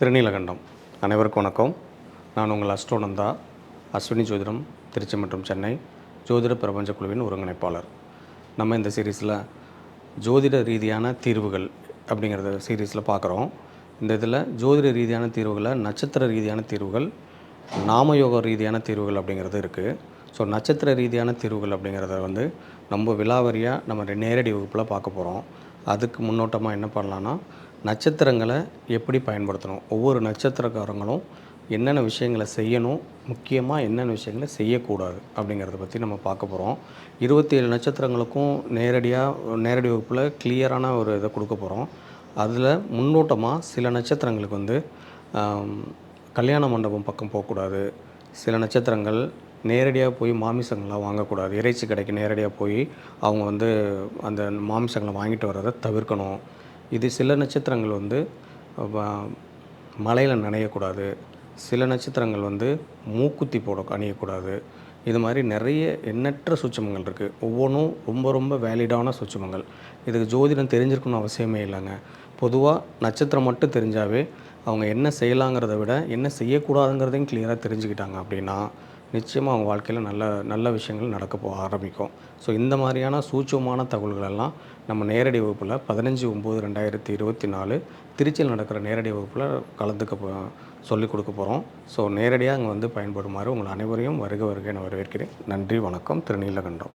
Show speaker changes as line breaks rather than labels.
திருநீலகண்டம். அனைவருக்கும் வணக்கம். நான் உங்கள் அஸ்ட்ரோனந்தா அஸ்வினி ஜோதிடம் திருச்சி மற்றும் சென்னை ஜோதிட பிரபஞ்ச குழுவின் ஒருங்கிணைப்பாளர். நம்ம இந்த சீரீஸில் ஜோதிட ரீதியான தீர்வுகள் அப்படிங்கிறத சீரீஸில் பார்க்குறோம். இந்த இதில் ஜோதிட ரீதியான தீர்வுகளை நட்சத்திர ரீதியான தீர்வுகள் நாமயோக ரீதியான தீர்வுகள் அப்படிங்கிறது இருக்குது ஸோ நட்சத்திர ரீதியான தீர்வுகள் அப்படிங்கிறத வந்து நம்ம விலாவரியாக நம்ம நேரடி வகுப்பில் பார்க்க போகிறோம் அதுக்கு முன்னோட்டமாக என்ன பண்ணலான்னா நட்சத்திரங்களை எப்படி பயன்படுத்தணும்? ஒவ்வொரு நட்சத்திரக்காரங்களும் என்னென்ன விஷயங்களை செய்யணும்? முக்கியமாக என்னென்ன விஷயங்களை செய்யக்கூடாது அப்படிங்கிறத பற்றி நம்ம பார்க்க போகிறோம் இருபத்தி ஏழு நட்சத்திரங்களுக்கும் நேரடியாக நேரடி வகுப்பில் கிளியரான ஒரு இதை கொடுக்க போகிறோம் அதில் முன்னோட்டமாக சில நட்சத்திரங்களுக்கு வந்து கல்யாண மண்டபம் பக்கம் போகக்கூடாது. சில நட்சத்திரங்கள் நேரடியாக போய் மாமிசங்கள்லாம் வாங்கக்கூடாது. இறைச்சி கடைக்கு நேரடியாக போய் அவங்க வந்து அந்த மாமிசங்களை வாங்கிட்டு வர்றதை தவிர்க்கணும். இது சில நட்சத்திரங்கள் வந்து மலையில் நனையக்கூடாது. சில நட்சத்திரங்கள் வந்து மூக்குத்தி போட அணியக்கூடாது. இது மாதிரி நிறைய எண்ணற்ற சுட்சமங்கள் இருக்குது ஒவ்வொன்றும் ரொம்ப ரொம்ப வேலிடான சுட்சமங்கள். இதுக்கு ஜோதிடம் தெரிஞ்சிருக்கணும்னு அவசியமே இல்லைங்க. பொதுவாக நட்சத்திரம் மட்டும் தெரிஞ்சாவே அவங்க என்ன செய்யலாங்கிறத விட என்ன செய்யக்கூடாதுங்கிறதையும் கிளியராக தெரிஞ்சுக்கிட்டாங்க அப்படின்னா நிச்சயமாக அவங்க வாழ்க்கையில் நல்ல நல்ல விஷயங்கள் நடக்க போ ஆரம்பிக்கும். ஸோ இந்த மாதிரியான சூட்சமான தகவல்கள் எல்லாம் நம்ம நேரடி வகுப்பில் பதினஞ்சு ஒம்பது ரெண்டாயிரத்தி இருபத்தி நாலு திருச்சியில் நடக்கிற நேரடி வகுப்பில் கலந்துக்க போ சொல்லிக் கொடுக்க போகிறோம் ஸோ நேரடியாக அங்கே வந்து பயன்படுமாறு உங்கள் அனைவரையும் வருக வருகை என வரவேற்கிறேன். நன்றி வணக்கம். திருநீலகண்டம்.